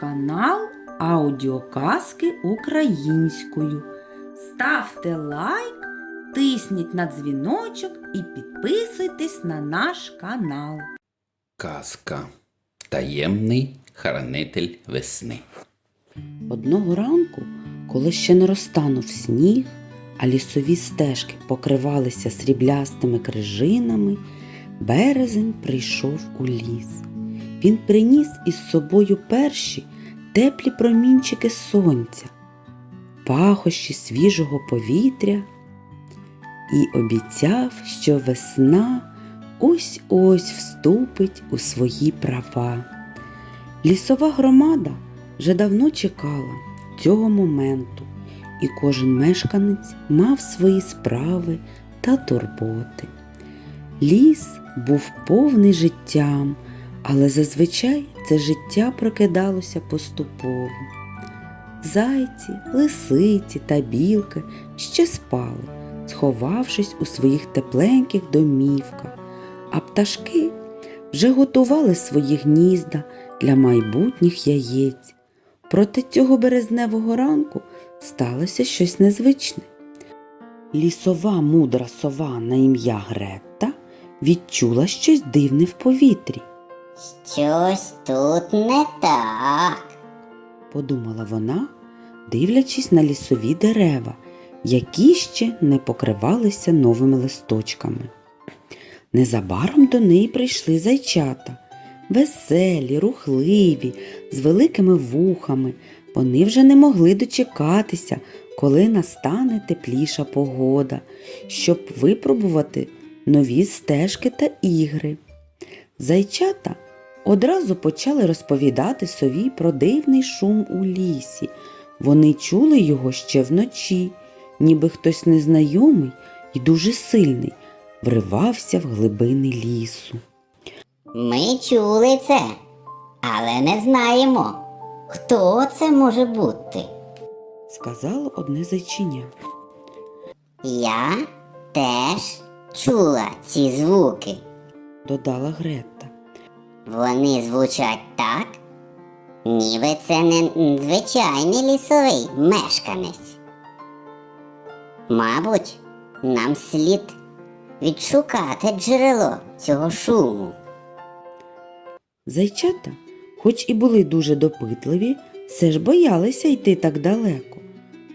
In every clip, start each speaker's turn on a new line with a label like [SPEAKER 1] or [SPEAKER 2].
[SPEAKER 1] канал Аудіоказки українською. Ставте лайк, тисніть на дзвіночок і підписуйтесь на наш канал.
[SPEAKER 2] Казка. Таємний хранитель весни.
[SPEAKER 3] Одного ранку, коли ще не розтанув сніг, а лісові стежки покривалися сріблястими крижинами, березень прийшов у ліс. Він приніс із собою перші теплі промінчики сонця, пахощі свіжого повітря і обіцяв, що весна ось-ось вступить у свої права. Лісова громада вже давно чекала цього моменту, і кожен мешканець мав свої справи та турботи. Ліс був повний життям, але зазвичай це життя прокидалося поступово. Зайці, лисиці та білки ще спали, сховавшись у своїх тепленьких домівках, а пташки вже готували свої гнізда для майбутніх яєць. Проте цього березневого ранку сталося щось незвичне. Лісова мудра сова на ім'я Гретта відчула щось дивне в повітрі.
[SPEAKER 4] Щось тут не так.
[SPEAKER 3] подумала вона, дивлячись на лісові дерева, які ще не покривалися новими листочками. Незабаром до неї прийшли зайчата, веселі, рухливі, з великими вухами. Вони вже не могли дочекатися, коли настане тепліша погода, щоб випробувати нові стежки та ігри. Зайчата одразу почали розповідати сові про дивний шум у лісі. Вони чули його ще вночі, ніби хтось незнайомий і дуже сильний вривався в глибини лісу.
[SPEAKER 4] Ми чули це, але не знаємо, хто це може бути.
[SPEAKER 3] Сказало одне зайчиня.
[SPEAKER 4] Я теж чула ці звуки.
[SPEAKER 3] Додала Гретта.
[SPEAKER 4] Вони звучать так, ніби це не звичайний лісовий мешканець. Мабуть, нам слід відшукати джерело цього шуму.
[SPEAKER 3] Зайчата, хоч і були дуже допитливі, все ж боялися йти так далеко.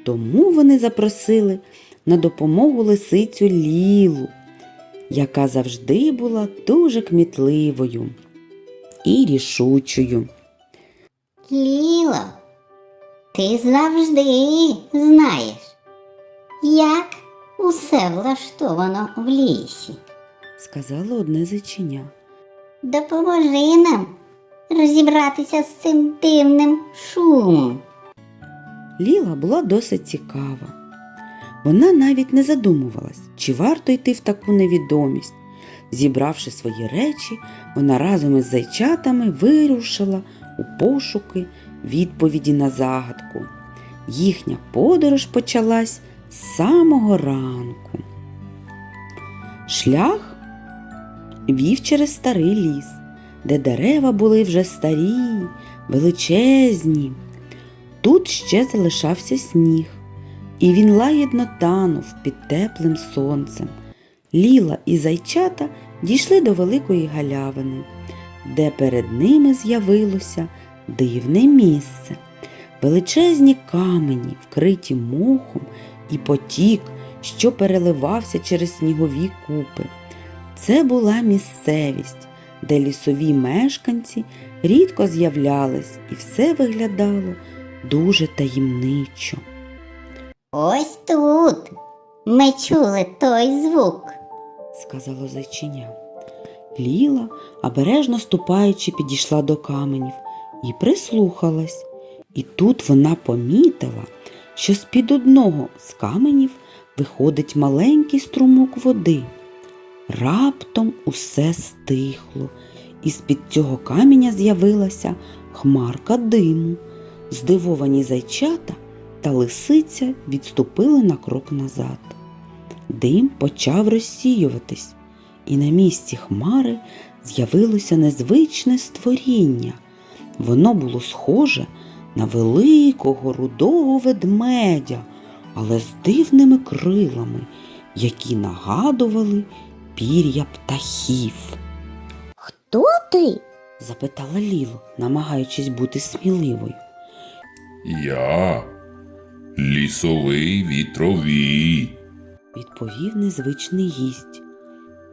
[SPEAKER 3] Тому вони запросили на допомогу лисицю Лілу, яка завжди була дуже кмітливою і рішучою.
[SPEAKER 4] Ліло, ти завжди знаєш, як усе влаштовано в лісі.
[SPEAKER 3] сказало одне зайчиня.
[SPEAKER 4] Допоможи нам розібратися з цим дивним шумом.
[SPEAKER 3] Ліла була досить цікава. Вона навіть не задумувалась, чи варто йти в таку невідомість. Зібравши свої речі, вона разом із зайчатами вирушила у пошуки відповіді на загадку. Їхня подорож почалась з самого ранку. Шлях вів через старий ліс, де дерева були вже старі, величезні. Тут ще залишався сніг, і він лагідно танув під теплим сонцем. Ліла і зайчата дійшли до великої галявини, де перед ними з'явилося дивне місце. Величезні камені, вкриті мохом, і потік, що переливався через снігові купи. Це була місцевість, де лісові мешканці рідко з'являлись, і все виглядало дуже таємничо.
[SPEAKER 4] Ось тут ми чули той звук.
[SPEAKER 3] Сказало зайчиня. Ліла, обережно ступаючи, підійшла до каменів і прислухалась. І тут вона помітила, що з-під одного з каменів виходить маленький струмок води. Раптом усе стихло, і з-під цього каменя з'явилася хмарка диму. Здивовані зайчата та лисиця відступили на крок назад. Дим почав розсіюватись, і на місці хмари з'явилося незвичне створіння. Воно було схоже на великого рудого ведмедя, але з дивними крилами, які нагадували пір'я птахів.
[SPEAKER 4] Хто ти?
[SPEAKER 3] запитала Ліло, намагаючись бути сміливою.
[SPEAKER 5] Я лісовий вітровій.
[SPEAKER 3] Відповів незвичний гість.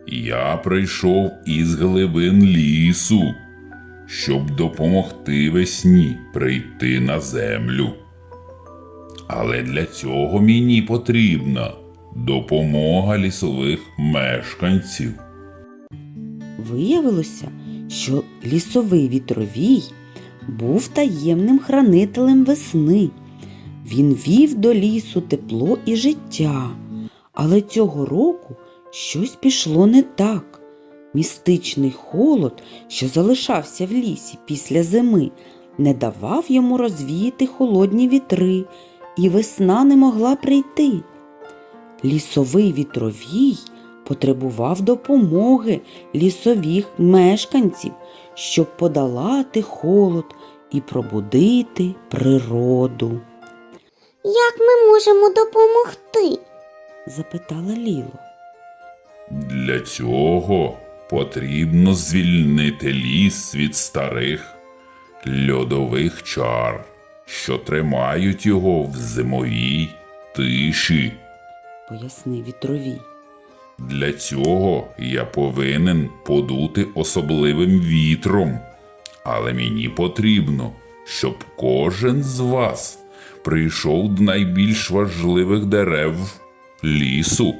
[SPEAKER 5] Я прийшов із глибин лісу, щоб допомогти весні прийти на землю. Але для цього мені потрібна допомога лісових мешканців.
[SPEAKER 3] Виявилося, що лісовий вітровій був таємним хранителем весни. Він вів до лісу тепло і життя, але цього року щось пішло не так. Містичний холод, що залишався в лісі після зими, не давав йому розвіяти холодні вітри, і весна не могла прийти. Лісовий вітровій потребував допомоги лісових мешканців, щоб подолати холод і пробудити природу,
[SPEAKER 4] Як ми можемо допомогти?
[SPEAKER 3] Запитала Ліло.
[SPEAKER 5] Для цього потрібно звільнити ліс від старих льодових чар, що тримають його в зимовій тиші.
[SPEAKER 3] пояснив вітровій.
[SPEAKER 5] Для цього я повинен подути особливим вітром, але мені потрібно, щоб кожен з вас прийшов до найбільш важливих дерев лісу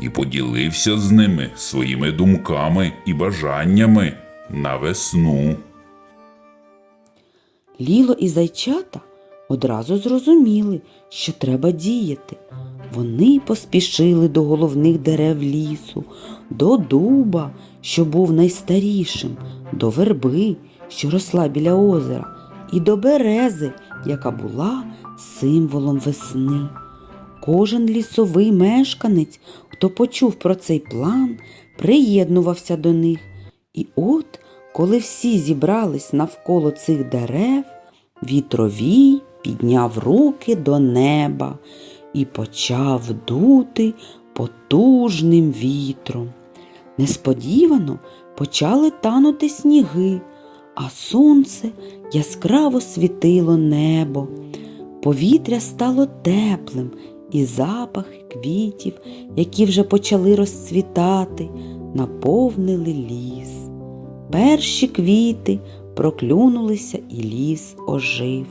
[SPEAKER 5] і поділився з ними своїми думками і бажаннями на весну.
[SPEAKER 3] Ліло і зайчата одразу зрозуміли, що треба діяти. Вони поспішили до головних дерев лісу, до дуба, що був найстарішим, до верби, що росла біля озера, і до берези, яка була символом весни. Кожен лісовий мешканець, хто почув про цей план, приєднувався до них. І от, коли всі зібрались навколо цих дерев, вітровій підняв руки до неба і почав дути потужним вітром. Несподівано почали танути сніги, а сонце яскраво світило небо. Повітря стало теплим, і запахи квітів, які вже почали розцвітати, наповнили ліс. Перші квіти проклюнулися, і ліс ожив.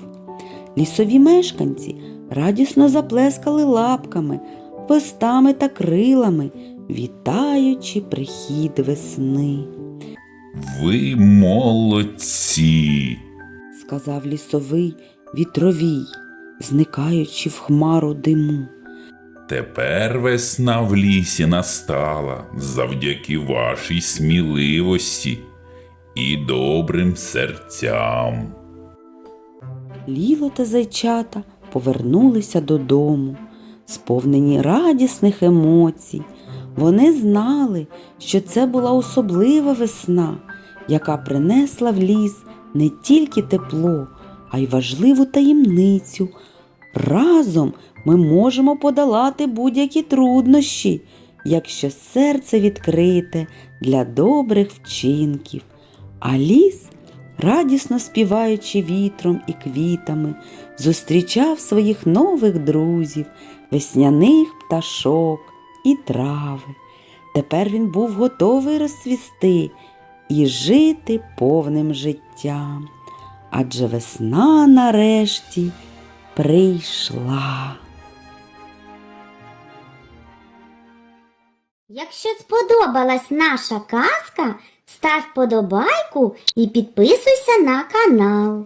[SPEAKER 3] Лісові мешканці радісно заплескали лапками, хвостами та крилами, вітаючи прихід весни.
[SPEAKER 5] Ви молодці!
[SPEAKER 3] сказав лісовий вітровій, зникаючи в хмару диму.
[SPEAKER 5] Тепер весна в лісі настала завдяки вашій сміливості і добрим серцям.
[SPEAKER 3] Ліло та зайчата повернулися додому, сповнені радісних емоцій. Вони знали, що це була особлива весна, яка принесла в ліс не тільки тепло, а й важливу таємницю. Разом ми можемо подолати будь-які труднощі, якщо серце відкрите для добрих вчинків. А ліс, радісно співаючи вітром і квітами, зустрічав своїх нових друзів, весняних пташок і трави. Тепер він був готовий розцвісти і жити повним життям. Адже весна нарешті прийшла.
[SPEAKER 4] Якщо сподобалась наша казка, став подобайку і підписуйся на канал.